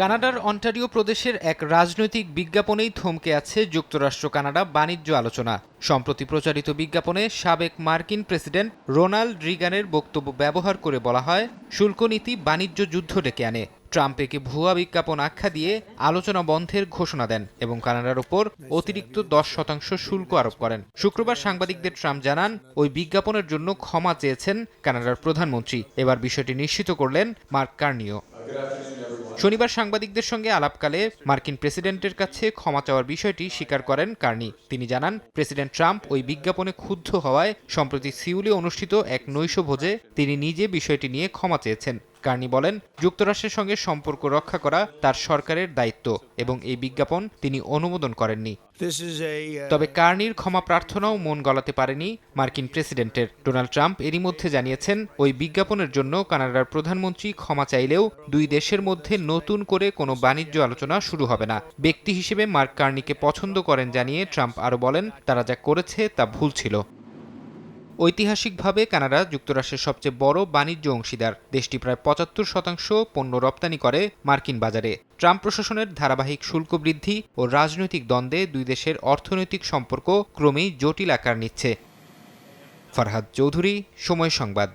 কানাডার অন্টারিও প্রদেশের এক রাজনৈতিক বিজ্ঞাপনেই থমকে আছে যুক্তরাষ্ট্র কানাডা বাণিজ্য আলোচনা। সম্প্রতি প্রচারিত বিজ্ঞাপনে সাবেক মার্কিন প্রেসিডেন্ট রোনাল্ড রিগানের বক্তব্য ব্যবহার করে বলা হয়, শুল্ক নীতি বাণিজ্য যুদ্ধ ডেকে আনে। ট্রাম্প একে ভুয়া বিজ্ঞাপন আখ্যা দিয়ে আলোচনা বন্ধের ঘোষণা দেন এবং কানাডার ওপর অতিরিক্ত দশ শতাংশ শুল্ক আরোপ করেন। শুক্রবার সাংবাদিকদের ট্রাম্প জানান, ওই বিজ্ঞাপনের জন্য ক্ষমা চেয়েছেন কানাডার প্রধানমন্ত্রী। এবার বিষয়টি নিশ্চিত করলেন মার্ক কার্নিও। শনিবার সাংবাদিকদের সঙ্গে আলাপকালে মার্কিন প্রেসিডেন্টের কাছে ক্ষমা চাওয়ার বিষয়টি স্বীকার করেন কার্নি। তিনি জানান, প্রেসিডেন্ট ট্রাম্প ওই বিজ্ঞাপনে ক্ষুব্ধ হওয়ায়, সম্প্রতি সিউলে অনুষ্ঠিত এক নৈশভোজে তিনি নিজে বিষয়টি নিয়ে ক্ষমা চেয়েছেন। কার্নি বলেন যুক্তরাষ্ট্রের সঙ্গে সম্পর্ক রক্ষা করা তার সরকারের দায়িত্ব এবং এই বিজ্ঞাপন তিনি অনুমোদন করেননি। Uh, তবে কার্নির ক্ষমা প্রার্থনাও মন গলাতে পারেনি মার্কিন প্রেসিডেন্টের। ডোনাল্ড ট্রাম্প এরই মধ্যে জানিয়েছেন ওই বিজ্ঞাপনের জন্য কানাডার প্রধানমন্ত্রী ক্ষমা চাইলেও দুই দেশের মধ্যে নতুন করে কোনো বাণিজ্য আলোচনা শুরু হবে না। ব্যক্তি হিসেবে মার্ক কার্নিকে পছন্দ করেন জানিয়ে ট্রাম্প আরও বলেন তারা যা করেছে তা ভুল ছিল। ঐতিহাসিকভাবে কানাডা যুক্তরাষ্ট্রের সবচেয়ে বড় বাণিজ্য অংশীদার। দেশটি প্রায় পঁচাত্তর শতাংশ পণ্য রপ্তানি করে মার্কিন বাজারে। ট্রাম্প প্রশাসনের ধারাবাহিক শুল্ক বৃদ্ধি ও রাজনৈতিক দ্বন্দ্বে দুই দেশের অর্থনৈতিক সম্পর্ক ক্রমেই জটিল আকার নিচ্ছে। ফরহাদ চৌধুরী, সময় সংবাদ।